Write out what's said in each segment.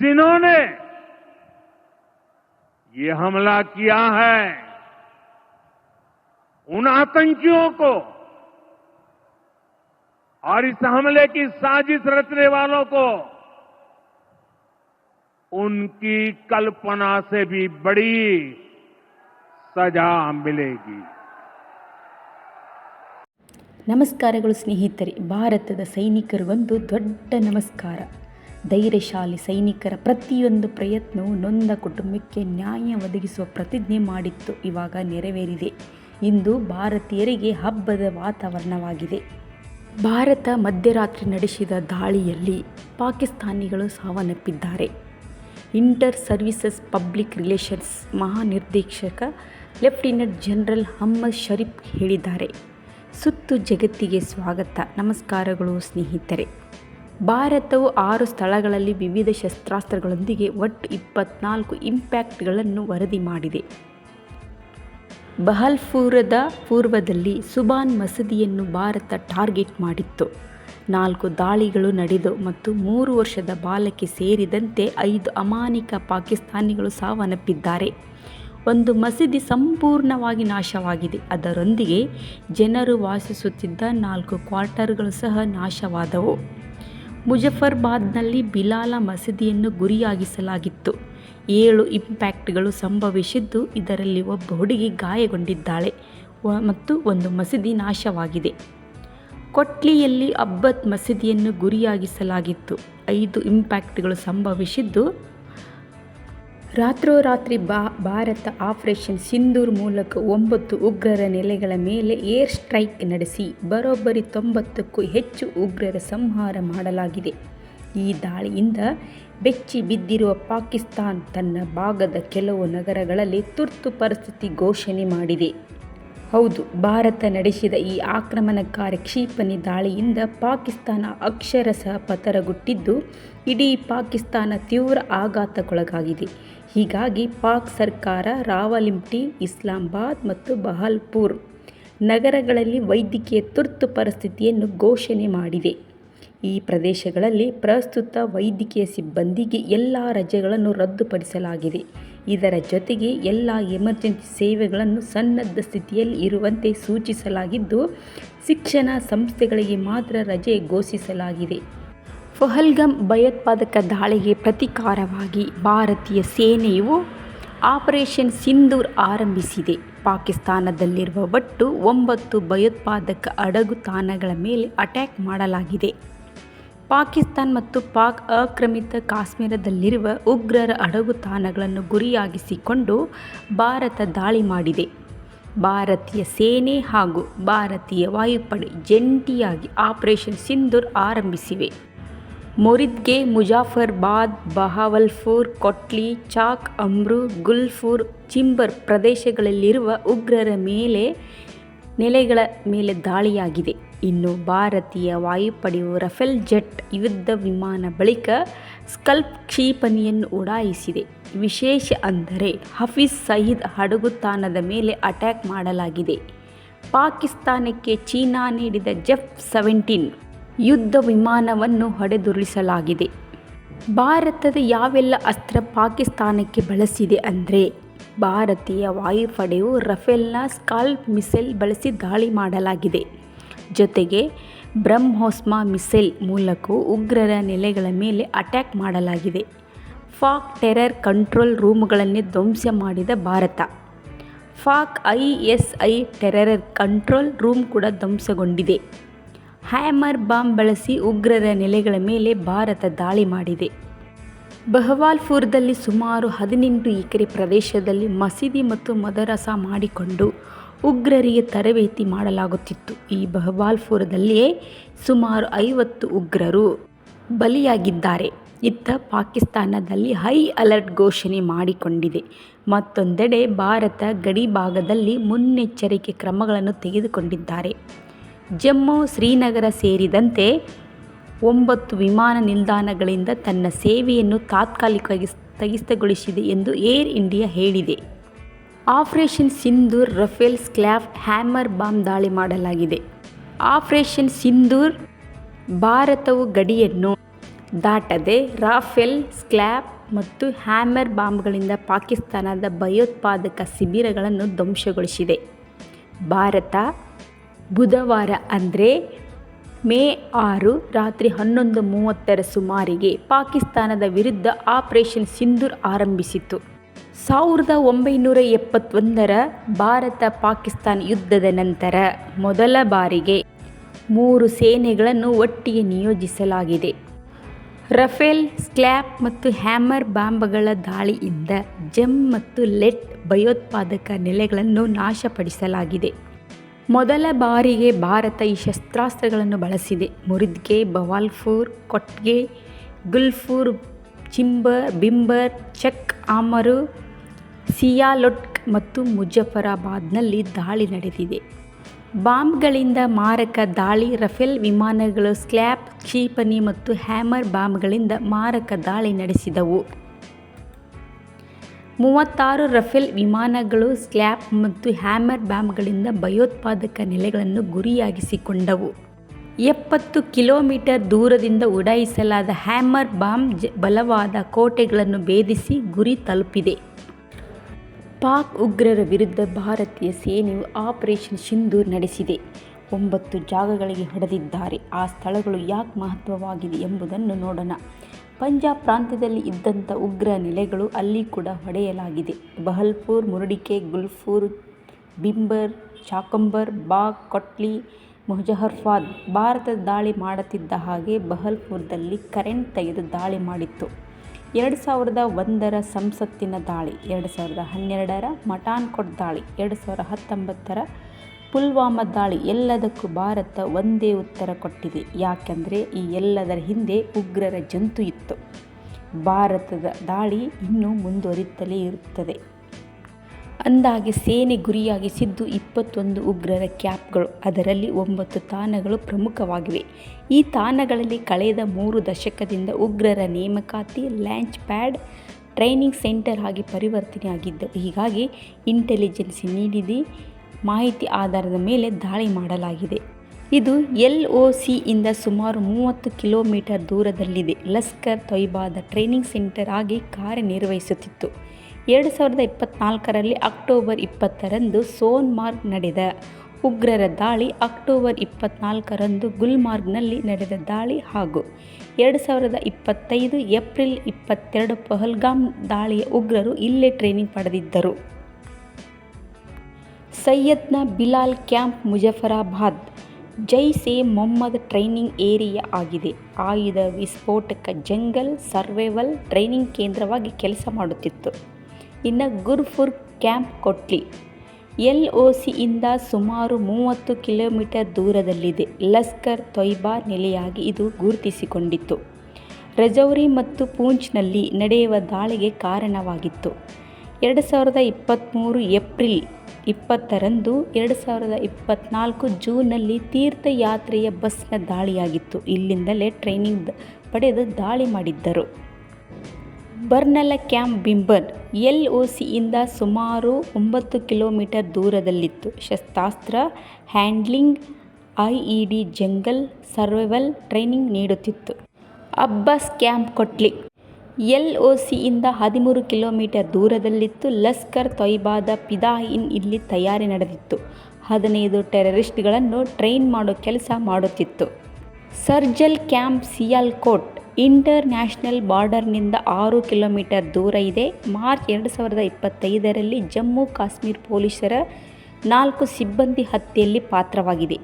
जिन्होंने ये हमला किया है उन आतंकियों को और इस हमले की साजिश रचने वालों को उनकी कल्पना से भी बड़ी सजा मिलेगी ನಮಸ್ಕಾರಗಳು ಸ್ನೇಹಿತರೆ ಭಾರತದ ಸೈನಿಕರು ಒಂದು ದೊಡ್ಡ ನಮಸ್ಕಾರ ಧೈರ್ಯಶಾಲಿ ಸೈನಿಕರ ಪ್ರತಿಯೊಂದು ಪ್ರಯತ್ನವು ನೊಂದ ಕುಟುಂಬಕ್ಕೆ ನ್ಯಾಯ ಒದಗಿಸುವ ಪ್ರತಿಜ್ಞೆ ಮಾಡಿತ್ತು. ಇವಾಗ ನೆರವೇರಿದೆ. ಇಂದು ಭಾರತೀಯರಿಗೆ ಹಬ್ಬದ ವಾತಾವರಣವಾಗಿದೆ. ಭಾರತ ಮಧ್ಯರಾತ್ರಿ ನಡೆಸಿದ ದಾಳಿಯಲ್ಲಿ ಪಾಕಿಸ್ತಾನಿಗಳು ಸಾವನ್ನಪ್ಪಿದ್ದಾರೆ. ಇಂಟರ್ ಸರ್ವಿಸಸ್ ಪಬ್ಲಿಕ್ ರಿಲೇಷನ್ಸ್ ಮಹಾನಿರ್ದೇಶಕ ಲೆಫ್ಟಿನೆಂಟ್ ಜನರಲ್ ಹಮ್ಮದ್ ಶರೀಫ್ ಹೇಳಿದ್ದಾರೆ. ಸುತ್ತು ಜಗತ್ತಿಗೆ ಸ್ವಾಗತ. ನಮಸ್ಕಾರಗಳು ಸ್ನೇಹಿತರೆ. ಭಾರತವು ಆರು ಸ್ಥಳಗಳಲ್ಲಿ ವಿವಿಧ ಶಸ್ತ್ರಾಸ್ತ್ರಗಳೊಂದಿಗೆ ಒಟ್ಟು ಇಪ್ಪತ್ನಾಲ್ಕು ಇಂಪ್ಯಾಕ್ಟ್ಗಳನ್ನು ವರದಿ ಮಾಡಿದೆ. ಬಹಲ್ಪುರದ ಪೂರ್ವದಲ್ಲಿ ಸುಬಾನ್ ಮಸೀದಿಯನ್ನು ಭಾರತ ಟಾರ್ಗೆಟ್ ಮಾಡಿತ್ತು. ನಾಲ್ಕು ದಾಳಿಗಳು ನಡೆದು ಮತ್ತು ಮೂರು ವರ್ಷದ ಬಾಲಕಿ ಸೇರಿದಂತೆ ಐದು ಅಮಾನಿಕ ಪಾಕಿಸ್ತಾನಿಗಳು ಸಾವನ್ನಪ್ಪಿದ್ದಾರೆ. ಒಂದು ಮಸೀದಿ ಸಂಪೂರ್ಣವಾಗಿ ನಾಶವಾಗಿದೆ. ಅದರೊಂದಿಗೆ ಜನರು ವಾಸಿಸುತ್ತಿದ್ದ ನಾಲ್ಕು ಕ್ವಾರ್ಟರ್ಗಳು ಸಹ ನಾಶವಾದವು. ಮುಜಫರ್ಬಾದ್ನಲ್ಲಿ ಬಿಲಾಲ ಮಸೀದಿಯನ್ನು ಗುರಿಯಾಗಿಸಲಾಗಿತ್ತು. ಏಳು ಇಂಪ್ಯಾಕ್ಟ್ಗಳು ಸಂಭವಿಸಿದ್ದು ಇದರಲ್ಲಿ ಒಬ್ಬ ಹುಡುಗಿ ಗಾಯಗೊಂಡಿದ್ದಾಳೆ ಮತ್ತು ಒಂದು ಮಸೀದಿ ನಾಶವಾಗಿದೆ. ಕೊಟ್ಲಿಯಲ್ಲಿ ಅಬ್ಬತ್ ಮಸೀದಿಯನ್ನು ಗುರಿಯಾಗಿಸಲಾಗಿತ್ತು. ಐದು ಇಂಪ್ಯಾಕ್ಟ್ಗಳು ಸಂಭವಿಸಿದ್ದು ರಾತ್ರೋರಾತ್ರಿ ಬಾ, ಭಾರತ ಆಪರೇಷನ್ ಸಿಂಧೂರ್ ಮೂಲಕ ಒಂಬತ್ತು ಉಗ್ರರ ನೆಲೆಗಳ ಮೇಲೆ ಏರ್ ಸ್ಟ್ರೈಕ್ ನಡೆಸಿ, ಬರೋಬ್ಬರಿ ತೊಂಬತ್ತಕ್ಕೂ ಹೆಚ್ಚು ಉಗ್ರರ ಸಂಹಾರ ಮಾಡಲಾಗಿದೆ. ಈ ದಾಳಿಯಿಂದ ಬೆಚ್ಚಿ ಬಿದ್ದಿರುವ ಪಾಕಿಸ್ತಾನ್ ತನ್ನ ಭಾಗದ ಕೆಲವು ನಗರಗಳಲ್ಲಿ ತುರ್ತು ಪರಿಸ್ಥಿತಿ ಘೋಷಣೆ ಮಾಡಿದೆ. ಹೌದು, ಭಾರತ ನಡೆಸಿದ ಈ ಆಕ್ರಮಣಕಾರಿ ಕ್ಷಿಪಣಿ ದಾಳಿಯಿಂದ ಪಾಕಿಸ್ತಾನ ಅಕ್ಷರಶಃ ಪತರಗುಟ್ಟಿದ್ದು, ಇಡೀ ಪಾಕಿಸ್ತಾನ ತೀವ್ರ ಆಘಾತಕ್ಕೊಳಗಾಗಿದೆ. ಹೀಗಾಗಿ ಪಾಕ್ ಸರ್ಕಾರ ರಾವಲಿಂಪ್ಟಿ ಇಸ್ಲಾಮಾಬಾದ್ ಮತ್ತು ಬಹಲ್ಪುರ್ ನಗರಗಳಲ್ಲಿ ವೈದ್ಯಕೀಯ ತುರ್ತು ಪರಿಸ್ಥಿತಿಯನ್ನು ಘೋಷಣೆ ಮಾಡಿದೆ. ಈ ಪ್ರದೇಶಗಳಲ್ಲಿ ಪ್ರಸ್ತುತ ವೈದ್ಯಕೀಯ ಸಿಬ್ಬಂದಿಗೆ ಎಲ್ಲ ರಜೆಗಳನ್ನು ರದ್ದುಪಡಿಸಲಾಗಿದೆ. ಇದರ ಜೊತೆಗೆ ಎಲ್ಲ ಎಮರ್ಜೆನ್ಸಿ ಸೇವೆಗಳನ್ನು ಸನ್ನದ್ಧ ಸ್ಥಿತಿಯಲ್ಲಿ ಇರುವಂತೆ ಸೂಚಿಸಲಾಗಿದ್ದು, ಶಿಕ್ಷಣ ಸಂಸ್ಥೆಗಳಿಗೆ ಮಾತ್ರ ರಜೆ ಘೋಷಿಸಲಾಗಿದೆ. ಪಹಲ್ಗಮ್ ಭಯೋತ್ಪಾದಕ ದಾಳಿಗೆ ಪ್ರತೀಕಾರವಾಗಿ ಭಾರತೀಯ ಸೇನೆಯು ಆಪರೇಷನ್ ಸಿಂಧೂರ್ ಆರಂಭಿಸಿದೆ. ಪಾಕಿಸ್ತಾನದಲ್ಲಿರುವ ಒಟ್ಟು ಒಂಬತ್ತು ಭಯೋತ್ಪಾದಕ ಅಡಗು ತಾಣಗಳ ಮೇಲೆ ಅಟ್ಯಾಕ್ ಮಾಡಲಾಗಿದೆ. ಪಾಕಿಸ್ತಾನ್ ಮತ್ತು ಪಾಕ್ ಆಕ್ರಮಿತ ಕಾಶ್ಮೀರದಲ್ಲಿರುವ ಉಗ್ರರ ಅಡಗು ತಾಣಗಳನ್ನು ಗುರಿಯಾಗಿಸಿಕೊಂಡು ಭಾರತ ದಾಳಿ ಮಾಡಿದೆ. ಭಾರತೀಯ ಸೇನೆ ಹಾಗೂ ಭಾರತೀಯ ವಾಯುಪಡೆ ಜಂಟಿಯಾಗಿ ಆಪರೇಷನ್ ಸಿಂಧೂರ್ ಆರಂಭಿಸಿವೆ. ಮೊರಿದ್ಗೆ ಮುಜಾಫರ್ಬಾದ್, ಬಹಾವಲ್ಪುರ್, ಕೊಟ್ಲಿ, ಚಾಕ್ ಅಮ್ರು ಗುಲ್ಫುರ್ ಚಿಂಬರ್ ಪ್ರದೇಶಗಳಲ್ಲಿರುವ ಉಗ್ರರ ಮೇಲೆ, ನೆಲೆಗಳ ಮೇಲೆ ದಾಳಿಯಾಗಿದೆ. ಇನ್ನು ಭಾರತೀಯ ವಾಯುಪಡೆಯು ರಫೇಲ್ ಜೆಟ್ ಯುದ್ಧ ವಿಮಾನ ಬಳಿಕ ಸ್ಕಲ್ಪ್ ಕ್ಷಿಪಣಿಯನ್ನು ಉಡಾಯಿಸಿದೆ. ವಿಶೇಷ ಅಂದರೆ ಹಫೀಜ್ ಸಯೀದ್ ಹಡಗುತಾಣದ ಮೇಲೆ ಅಟ್ಯಾಕ್ ಮಾಡಲಾಗಿದೆ. ಪಾಕಿಸ್ತಾನಕ್ಕೆ ಚೀನಾ ನೀಡಿದ ಜೆಫ್ ಸೆವೆಂಟೀನ್ ಯುದ್ಧ ವಿಮಾನವನ್ನು ಹೊಡೆದುರುಳಿಸಲಾಗಿದೆ. ಭಾರತದ ಯಾವೆಲ್ಲ ಅಸ್ತ್ರ ಪಾಕಿಸ್ತಾನಕ್ಕೆ ಬಳಸಿದೆ ಅಂದರೆ, ಭಾರತೀಯ ವಾಯುಪಡೆಯು ರಫೇಲ್ನ ಸ್ಕಾಲ್ಪ್ ಮಿಸೈಲ್ ಬಳಸಿ ದಾಳಿ ಮಾಡಲಾಗಿದೆ. ಜೊತೆಗೆ, ಬ್ರಹ್ಮೋಸ್ಮ ಮಿಸೈಲ್ ಮೂಲಕವೂ ಉಗ್ರರ ನೆಲೆಗಳ ಮೇಲೆ ಅಟ್ಯಾಕ್ ಮಾಡಲಾಗಿದೆ. ಫಾಕ್ ಟೆರರ್ ಕಂಟ್ರೋಲ್ ರೂಮ್ಗಳನ್ನೇ ಧ್ವಂಸ ಮಾಡಿದ Bharat. ಫಾಕ್ I S I terror control room ಕೂಡ ಧ್ವಂಸಗೊಂಡಿದೆ. ಹ್ಯಾಮರ್ ಬಾಂಬ್ ಬಳಸಿ ಉಗ್ರರ ನೆಲೆಗಳ ಮೇಲೆ ಭಾರತ ದಾಳಿ ಮಾಡಿದೆ. ಬಹವಾಲ್ಪುರದಲ್ಲಿ ಸುಮಾರು ಹದಿನೆಂಟು ಎಕರೆ ಪ್ರದೇಶದಲ್ಲಿ ಮಸೀದಿ ಮತ್ತು ಮದರಸ ಮಾಡಿಕೊಂಡು ಉಗ್ರರಿಗೆ ತರಬೇತಿ ಮಾಡಲಾಗುತ್ತಿತ್ತು. ಈ ಬಹವಾಲ್ಪುರದಲ್ಲಿಯೇ ಸುಮಾರು ಐವತ್ತು ಉಗ್ರರು ಬಲಿಯಾಗಿದ್ದಾರೆ. ಇತ್ತ ಪಾಕಿಸ್ತಾನದಲ್ಲಿ ಹೈ ಅಲರ್ಟ್ ಘೋಷಣೆ ಮಾಡಿಕೊಂಡಿದೆ. ಮತ್ತೊಂದೆಡೆ ಭಾರತ ಗಡಿ ಭಾಗದಲ್ಲಿ ಮುನ್ನೆಚ್ಚರಿಕೆ ಕ್ರಮಗಳನ್ನು ತೆಗೆದುಕೊಂಡಿದ್ದಾರೆ. ಜಮ್ಮು ಶ್ರೀನಗರ ಸೇರಿದಂತೆ ಒಂಬತ್ತು ವಿಮಾನ ನಿಲ್ದಾಣಗಳಿಂದ ತನ್ನ ಸೇವೆಯನ್ನು ತಾತ್ಕಾಲಿಕವಾಗಿ ಸ್ಥಗಿತಗೊಳಿಸಿದೆ ಎಂದು ಏರ್ ಇಂಡಿಯಾ ಹೇಳಿದೆ. Operation Sindoor Rafale SCALP hammer bomb ದಾಳಿ ಮಾಡಲಾಗಿದೆ. ಆಪರೇಷನ್ ಸಿಂಧೂರ್ ಭಾರತವು ಗಡಿಯನ್ನು ದಾಟದೆ ರಾಫೆಲ್ ಸ್ಲ್ಯಾಪ್ ಮತ್ತು ಹ್ಯಾಮರ್ ಬಾಂಬ್ಗಳಿಂದ ಪಾಕಿಸ್ತಾನದ ಭಯೋತ್ಪಾದಕ ಶಿಬಿರಗಳನ್ನು ಧ್ವಂಸಗೊಳಿಸಿದೆ. ಭಾರತ ಬುಧವಾರ ಅಂದರೆ ಮೇ ಆರು ರಾತ್ರಿ ಹನ್ನೊಂದು ಮೂವತ್ತರ ಸುಮಾರಿಗೆ ಪಾಕಿಸ್ತಾನದ ವಿರುದ್ಧ ಆಪರೇಷನ್ ಸಿಂಧೂರ್ ಆರಂಭಿಸಿತು ಸಾವಿರದ ಒಂಬೈನೂರ ಎಪ್ಪತ್ತೊಂದರ ಭಾರತ ಪಾಕಿಸ್ತಾನ ಯುದ್ಧದ ನಂತರ ಮೊದಲ ಬಾರಿಗೆ ಮೂರು ಸೇನೆಗಳನ್ನು ಒಟ್ಟಿಗೆ ನಿಯೋಜಿಸಲಾಗಿದೆ. ರಫೇಲ್ ಸ್ಕ್ಲ್ಯಾಪ್ ಮತ್ತು ಹ್ಯಾಮರ್ ಬಾಂಬ್ಗಳ ದಾಳಿಯಿಂದ ಜಮ್ ಮತ್ತು ಲೆಟ್ ಭಯೋತ್ಪಾದಕ ನೆಲೆಗಳನ್ನು ನಾಶಪಡಿಸಲಾಗಿದೆ. ಮೊದಲ ಬಾರಿಗೆ ಭಾರತ ಈ ಶಸ್ತ್ರಾಸ್ತ್ರಗಳನ್ನು ಬಳಸಿದೆ. ಮುರಿದ್ಗೆ, ಬವಾಲ್ಪುರ್, ಕೊಟ್ಗೆ, ಗುಲ್ಫೂರ್, ಚಿಂಬರ್, ಬಿಂಬರ್, ಚಕ್, ಆಮರು, ಸಿಯಾಲೊಟ್ಕ್ ಮತ್ತು ಮುಜಫರಾಬಾದ್ನಲ್ಲಿ ದಾಳಿ ನಡೆದಿದೆ. ಬಾಂಬ್ಗಳಿಂದ ಮಾರಕ ದಾಳಿ, ರಫೇಲ್ ವಿಮಾನಗಳು ಸ್ಲ್ಯಾಪ್ ಕ್ಷಿಪಣಿ ಮತ್ತು ಹ್ಯಾಮರ್ ಬಾಂಬ್ಗಳಿಂದ ಮಾರಕ ದಾಳಿ ನಡೆಸಿದವು. ಮೂವತ್ತಾರು ರಫೇಲ್ ವಿಮಾನಗಳು ಸ್ಲ್ಯಾಪ್ ಮತ್ತು ಹ್ಯಾಮರ್ ಬ್ಯಾಂಬ್ಗಳಿಂದ ಭಯೋತ್ಪಾದಕ ನೆಲೆಗಳನ್ನು ಗುರಿಯಾಗಿಸಿಕೊಂಡವು. ಎಪ್ಪತ್ತು ಕಿಲೋಮೀಟರ್ ದೂರದಿಂದ ಉಡಾಯಿಸಲಾದ ಹ್ಯಾಮರ್ ಬಾಂಬ್ ಬಲವಾದ ಕೋಟೆಗಳನ್ನು ಭೇದಿಸಿ ಗುರಿ ತಲುಪಿದೆ. ಪಾಕ್ ಉಗ್ರರ ವಿರುದ್ಧ ಭಾರತೀಯ ಸೇನೆಯು ಆಪರೇಷನ್ ಸಿಂಧೂರ್ ನಡೆಸಿದೆ. ಒಂಬತ್ತು ಜಾಗಗಳಿಗೆ ಹೊಡೆದಿದ್ದಾರೆ. ಆ ಸ್ಥಳಗಳು ಯಾಕೆ ಮಹತ್ವವಾಗಿದೆ ಎಂಬುದನ್ನು ನೋಡೋಣ. ಪಂಜಾಬ್ ಪ್ರಾಂತ್ಯದಲ್ಲಿ ಇದ್ದಂಥ ಉಗ್ರ ನೆಲೆಗಳು ಅಲ್ಲಿ ಕೂಡ ಹೊಡೆಯಲಾಗಿದೆ ಬಹಲ್ಪುರ್, ಮುರುಡಿಕೆ, ಗುಲ್ಫೂರ್, ಬಿಂಬರ್, ಚಾಕಂಬರ್, ಬಾಗ್, ಕೊಟ್ಲಿ, ಮುಜಹರ್ಫಾದ್ ಭಾರತ ದಾಳಿ ಮಾಡುತ್ತಿದ್ದ ಹಾಗೆ ಬಹಲ್ಪುರದಲ್ಲಿ ಕರೆಂಟ್ ತೆಗೆದು ದಾಳಿ ಮಾಡಿತ್ತು. ಎರಡು ಸಾವಿರದ ಒಂದರ ಸಂಸತ್ತಿನ ದಾಳಿ, ಎರಡು ಸಾವಿರದ ಹನ್ನೆರಡರ ಮಠಾನ್ಕೋಟ್ ದಾಳಿ, ಎರಡು ಸಾವಿರದ ಹತ್ತೊಂಬತ್ತರ ಪುಲ್ವಾಮಾ ದಾಳಿ ಎಲ್ಲದಕ್ಕೂ ಭಾರತ ಒಂದೇ ಉತ್ತರ ಕೊಟ್ಟಿದೆ. ಯಾಕೆಂದರೆ ಈ ಎಲ್ಲದರ ಹಿಂದೆ ಉಗ್ರರ ಜಂತು ಇತ್ತು. ಭಾರತದ ದಾಳಿ ಇನ್ನೂ ಮುಂದುವರಿಯುತ್ತಲೇ ಇರುತ್ತದೆ. ಅಂದಾಗೆ ಸೇನೆ ಗುರಿಯಾಗಿಸಿದ್ದು ಇಪ್ಪತ್ತೊಂದು ಉಗ್ರರ ಕ್ಯಾಪ್ಗಳು. ಅದರಲ್ಲಿ ಒಂಬತ್ತು ತಾಣಗಳು ಪ್ರಮುಖವಾಗಿವೆ. ಈ ತಾಣಗಳಲ್ಲಿ ಕಳೆದ ಮೂರು ದಶಕದಿಂದ ಉಗ್ರರ ನೇಮಕಾತಿ, ಲ್ಯಾಂಚ್ ಪ್ಯಾಡ್, ಟ್ರೈನಿಂಗ್ ಸೆಂಟರ್ ಆಗಿ ಪರಿವರ್ತನೆಯಾಗಿದ್ದು, ಹೀಗಾಗಿ ಇಂಟೆಲಿಜೆನ್ಸಿ ನೀಡಿದ. ಮಾಹಿತಿ ಆಧಾರದ ಮೇಲೆ ದಾಳಿ ಮಾಡಲಾಗಿದೆ. ಇದು ಎಲ್ ಒ ಸಿಯಿಂದ ಸುಮಾರು ಮೂವತ್ತು ಕಿಲೋಮೀಟರ್ ದೂರದಲ್ಲಿದೆ. ಲಷ್ಕರ್ ತೊಯ್ಬಾದ ಟ್ರೈನಿಂಗ್ ಸೆಂಟರ್ ಆಗಿ ಕಾರ್ಯನಿರ್ವಹಿಸುತ್ತಿತ್ತು. ಎರಡು ಸಾವಿರದ ಇಪ್ಪತ್ತ್ನಾಲ್ಕರಲ್ಲಿ ಅಕ್ಟೋಬರ್ ಇಪ್ಪತ್ತರಂದು ಸೋನ್ಮಾರ್ಗ್ ನಡೆದ ಉಗ್ರರ ದಾಳಿ ಅಕ್ಟೋಬರ್ ಇಪ್ಪತ್ತ್ನಾಲ್ಕರಂದು ಗುಲ್ಮಾರ್ಗ್ನಲ್ಲಿ ನಡೆದ ದಾಳಿ ಹಾಗೂ ಎರಡು ಸಾವಿರದ ಇಪ್ಪತ್ತೈದು ಏಪ್ರಿಲ್ ಇಪ್ಪತ್ತೆರಡು ಪಹಲ್ಗಾಮ್ ದಾಳಿಯ ಉಗ್ರರು ಇಲ್ಲೇ ಟ್ರೈನಿಂಗ್ ಪಡೆದಿದ್ದರು. ಸೈಯದ್ನ Bilal camp Muzaffarabad Jaish e Mohammed training area ಆಗಿದೆ. ಆಯುಧ ವಿಸ್ಫೋಟಕ ಜಂಗಲ್ ಸರ್ವೈವಲ್ ಟ್ರೈನಿಂಗ್ ಕೇಂದ್ರವಾಗಿ ಕೆಲಸ ಮಾಡುತ್ತಿತ್ತು. ಇನ್ನು Gulpur camp Kotli. L O ಸಿಯಿಂದ ಸುಮಾರು ಮೂವತ್ತು ಕಿಲೋಮೀಟರ್ ದೂರದಲ್ಲಿದೆ. ಲಷ್ಕರ್ ತೊಯ್ಬಾ ನೆಲೆಯಾಗಿ ಇದು ಗುರುತಿಸಿಕೊಂಡಿತ್ತು. ರಜೌರಿ ಮತ್ತು ಪೂಂಚ್ನಲ್ಲಿ ನಡೆಯುವ ದಾಳಿಗೆ ಕಾರಣವಾಗಿತ್ತು. ಎರಡು ಸಾವಿರದ ಇಪ್ಪತ್ತ್ಮೂರು ಏಪ್ರಿಲ್ ಇಪ್ಪತ್ತರಂದು ಎರಡು ಸಾವಿರದ ಇಪ್ಪತ್ತ್ನಾಲ್ಕು ಜೂನ್ನಲ್ಲಿ ತೀರ್ಥಯಾತ್ರೆಯ ಬಸ್ನ ದಾಳಿಯಾಗಿತ್ತು. ಇಲ್ಲಿಂದಲೇ ಟ್ರೈನಿಂಗ್ ಪಡೆದು ದಾಳಿ ಮಾಡಿದ್ದರು. ಬರ್ನಲ ಕ್ಯಾಂಪ್ ಬಿಂಬನ್ ಎಲ್ ಒ ಸಿಯಿಂದ ಸುಮಾರು ಒಂಬತ್ತು ಕಿಲೋಮೀಟರ್ ದೂರದಲ್ಲಿತ್ತು. ಶಸ್ತ್ರಾಸ್ತ್ರ, handling, I E D, jungle, survival training ನೀಡುತ್ತಿತ್ತು. Abbas camp Kotli. L O ಸಿಯಿಂದ ಹದಿಮೂರು ಕಿಲೋಮೀಟರ್ ದೂರದಲ್ಲಿತ್ತು. ಲಷ್ಕರ್ ತೊಯ್ಬಾದ ಪಿದಾಯಿನ್ ಇಲ್ಲಿ ತಯಾರಿ ನಡೆದಿತ್ತು. ಹದಿನೈದು ಟೆರರಿಸ್ಟ್ಗಳನ್ನು ಟ್ರೈನ್ ಮಾಡೋ ಕೆಲಸ ಮಾಡುತ್ತಿತ್ತು. Sarjal camp Sialkot international ಬಾರ್ಡರ್ನಿಂದ ಆರು ಕಿಲೋಮೀಟರ್ ದೂರ ಇದೆ. ಮಾರ್ಚ್ ಎರಡು ಸಾವಿರದ ಇಪ್ಪತ್ತೈದರಲ್ಲಿ ಜಮ್ಮು ಕಾಶ್ಮೀರ್ ಪೊಲೀಸರ ನಾಲ್ಕು ಸಿಬ್ಬಂದಿ ಹತ್ಯೆಯಲ್ಲಿ ಪಾತ್ರವಾಗಿದೆ.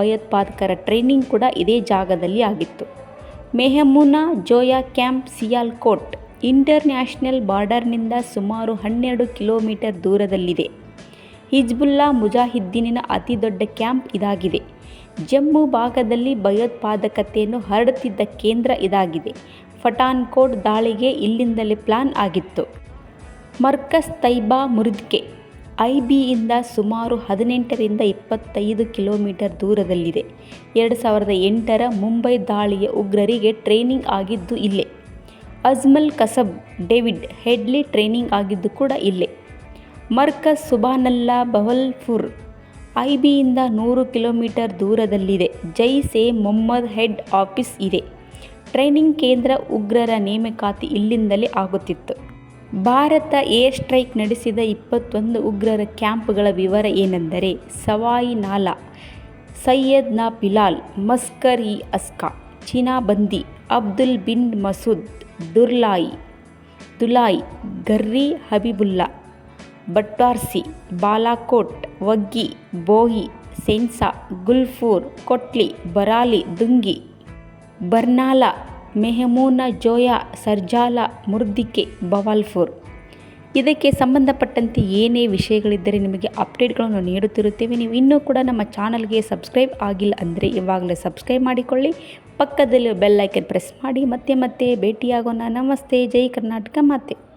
ಭಯೋತ್ಪಾದಕರ ಟ್ರೈನಿಂಗ್ ಕೂಡ ಇದೇ ಜಾಗದಲ್ಲಿ ಆಗಿತ್ತು. ಮೆಹಮೂನಾ ಜೋಯಾ ಕ್ಯಾಂಪ್ ಸಿಯಾಲ್ಕೋಟ್ ಇಂಟರ್ನ್ಯಾಷನಲ್ ಬಾರ್ಡರ್ನಿಂದ ಸುಮಾರು ಹನ್ನೆರಡು ಕಿಲೋಮೀಟರ್ ದೂರದಲ್ಲಿದೆ. ಹಿಜ್ಬುಲ್ಲಾ ಮುಜಾಹಿದ್ದೀನಿನ ಅತಿ ದೊಡ್ಡ ಕ್ಯಾಂಪ್ ಇದಾಗಿದೆ. ಜಮ್ಮು ಭಾಗದಲ್ಲಿ ಭಯೋತ್ಪಾದಕತೆಯನ್ನು ಹರಡುತ್ತಿದ್ದ ಕೇಂದ್ರ ಇದಾಗಿದೆ. ಪಠಾನ್ಕೋಟ್ ದಾಳಿಗೆ ಇಲ್ಲಿಂದಲೇ ಪ್ಲಾನ್ ಆಗಿತ್ತು. ಮರ್ಕಸ್ ತೈಬಾ ಮುರಿದ್ಕೆ. ಐಬಿಯಿಂದ ಸುಮಾರು ಹದಿನೆಂಟರಿಂದ ಇಪ್ಪತ್ತೈದು ಕಿಲೋಮೀಟರ್ ದೂರದಲ್ಲಿದೆ. ಎರಡು ಸಾವಿರದ ಎಂಟರ ಮುಂಬೈ ದಾಳಿಯ ಉಗ್ರರಿಗೆ ಟ್ರೈನಿಂಗ್ ಆಗಿದ್ದು ಇಲ್ಲೇ. Ajmal Kasab, David Headley training ಆಗಿದ್ದು ಕೂಡ ಇಲ್ಲೇ. ಮರ್ಕಸ್ ಸುಬಾನಲ್ಲಾ ಬಹಲ್ಪುರ್ ಬಿಯಿಂದ ನೂರು ಕಿಲೋಮೀಟರ್ ದೂರದಲ್ಲಿದೆ. ಜೈಸ್ ಎ ಮೊಹಮ್ಮದ್ ಹೆಡ್ ಆಫೀಸ್ ಇದೆ. ಟ್ರೈನಿಂಗ್ ಕೇಂದ್ರ ಉಗ್ರರ ನೇಮಕಾತಿ ಇಲ್ಲಿಂದಲೇ ಆಗುತ್ತಿತ್ತು. ಭಾರತ ಏರ್ ಸ್ಟ್ರೈಕ್ ನಡೆಸಿದ ಇಪ್ಪತ್ತೊಂದು ಉಗ್ರರ ಕ್ಯಾಂಪ್ಗಳ ವಿವರ ಏನೆಂದರೆ ಸವಾಯಿ ನಾಲಾ, ಸೈಯದ್ ನಾ ಪಿಲಾಲ್ ಮಸ್ಕರ್ ಇ ಅಸ್ಕಾ ಚಿನಾಬಂದಿ ಅಬ್ದುಲ್ ಬಿನ್ ಮಸೂದ್, ದುರ್ಲಾಯಿ, ದುಲಾಯ್, ಗರ್ರಿ ಹಬೀಬುಲ್ಲಾ ಬಟ್ವಾರ್ಸಿ ಬಾಲಾಕೋಟ್, ವಗ್ಗಿ, ಬೋಹಿ ಸೆನ್ಸಾ ಗುಲ್ಫೂರ್, ಕೊಟ್ಲಿ, ಬರಾಲಿ, ದುಂಗಿ, ಬರ್ನಾಲ ಮೆಹಮೂನ ಜೋಯಾ ಸರ್ಜಾಲ ಮುರ್ದಿಕೆ ಬವಾಲ್ಪುರ್. ಇದಕ್ಕೆ ಸಂಬಂಧಪಟ್ಟಂತೆ ಏನೇ ವಿಷಯಗಳಿದ್ದರೆ ನಿಮಗೆ ಅಪ್ಡೇಟ್ಗಳನ್ನು ನೀಡುತ್ತಿರುತ್ತೇವೆ. ನೀವು ಇನ್ನೂ ಕೂಡ ನಮ್ಮ ಚಾನಲ್ಗೆ ಸಬ್ಸ್ಕ್ರೈಬ್ ಆಗಿಲ್ಲ ಅಂದರೆ ಇವಾಗಲೇ ಸಬ್ಸ್ಕ್ರೈಬ್ ಮಾಡಿಕೊಳ್ಳಿ. ಪಕ್ಕದಲ್ಲಿ ಬೆಲ್ ಐಕನ್ ಪ್ರೆಸ್ ಮಾಡಿ ಮತ್ತೆ ಮತ್ತೆ ಭೇಟಿಯಾಗೋಣ. ನಮಸ್ತೆ. ಜೈ ಕರ್ನಾಟಕ ಮಾತೆ.